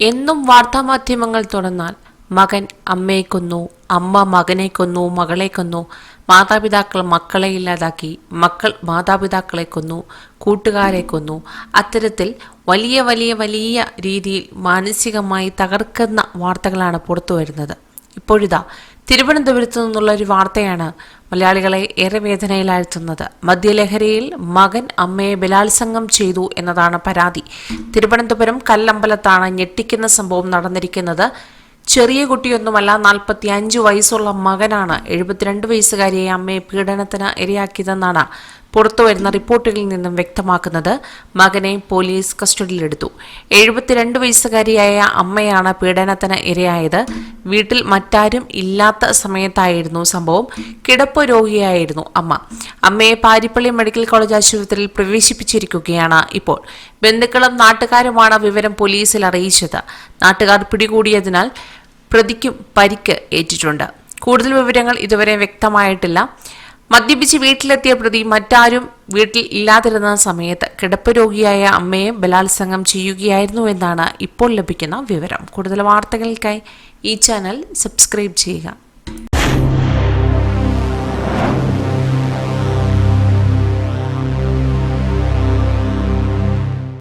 എന്നും വാർത്താമാധ്യമങ്ങൾ തുറന്നാൽ മകൻ അമ്മയെ കൊന്നു അമ്മ മകനെ കൊന്നു മകളെ കൊന്നു മാതാപിതാക്കൾ മക്കളെ ഇല്ലാതാക്കി മക്കൾ മാതാപിതാക്കളെ കൊന്നു കൂട്ടുകാരെ കൊന്നു. അത്തരത്തിൽ വലിയ വലിയ വലിയ രീതിയിൽ മാനസികമായി തകർക്കുന്ന വാർത്തകളാണ് പുറത്തു വരുന്നത് ഇപ്പോഴിതാ തിരുവനന്തപുരത്ത് നിന്നുള്ള ഒരു വാർത്തയാണ് മലയാളികളെ ഏറെ വേദനയിലാഴ്ത്തുന്നത്. മദ്യലഹരിയിൽ മകൻ അമ്മയെ ബലാത്സംഗം ചെയ്തു എന്നതാണ് പരാതി. തിരുവനന്തപുരം കല്ലമ്പലത്താണ് ഞെട്ടിക്കുന്ന സംഭവം നടന്നിരിക്കുന്നത്. ചെറിയ കുട്ടിയൊന്നുമല്ല നാൽപ്പത്തി അഞ്ച് വയസ്സുള്ള മകനാണ്. എഴുപത്തിരണ്ട് വയസ്സുകാരിയെ അമ്മയെ പീഡനത്തിന് ഇരയാക്കിയതെന്നാണ് പുറത്തുവരുന്ന റിപ്പോർട്ടുകളിൽ നിന്നും വ്യക്തമാക്കുന്നത് മകനെ പോലീസ് കസ്റ്റഡിയിലെടുത്തു. എഴുപത്തിരണ്ട് വയസ്സുകാരിയായ അമ്മയാണ് പീഡനത്തിന് ഇരയായത്. വീട്ടിൽ മറ്റാരും ഇല്ലാത്ത സമയത്തായിരുന്നു സംഭവം. കിടപ്പ് രോഗിയായിരുന്നു അമ്മ. അമ്മയെ പാരിപ്പള്ളി മെഡിക്കൽ കോളേജ് ആശുപത്രിയിൽ പ്രവേശിപ്പിച്ചിരിക്കുകയാണ് ഇപ്പോൾ. ബന്ധുക്കളും നാട്ടുകാരുമാണ് വിവരം പോലീസിൽ അറിയിച്ചത്. നാട്ടുകാർ പിടികൂടിയതിനാൽ പ്രതിക്കും പരിക്ക് ഏറ്റിട്ടുണ്ട്. കൂടുതൽ വിവരങ്ങൾ ഇതുവരെ വ്യക്തമായിട്ടില്ല. മദ്യപിച്ച് വീട്ടിലെത്തിയ പ്രതി മറ്റാരും വീട്ടിൽ ഇല്ലാതിരുന്ന സമയത്ത് കിടപ്പ് രോഗിയായ അമ്മയെ ബലാത്സംഗം ചെയ്യുകയായിരുന്നു എന്നാണ് ഇപ്പോൾ ലഭിക്കുന്ന വിവരം. കൂടുതൽ വാർത്തകൾക്കായി ഈ ചാനൽ സബ്സ്ക്രൈബ് ചെയ്യുക.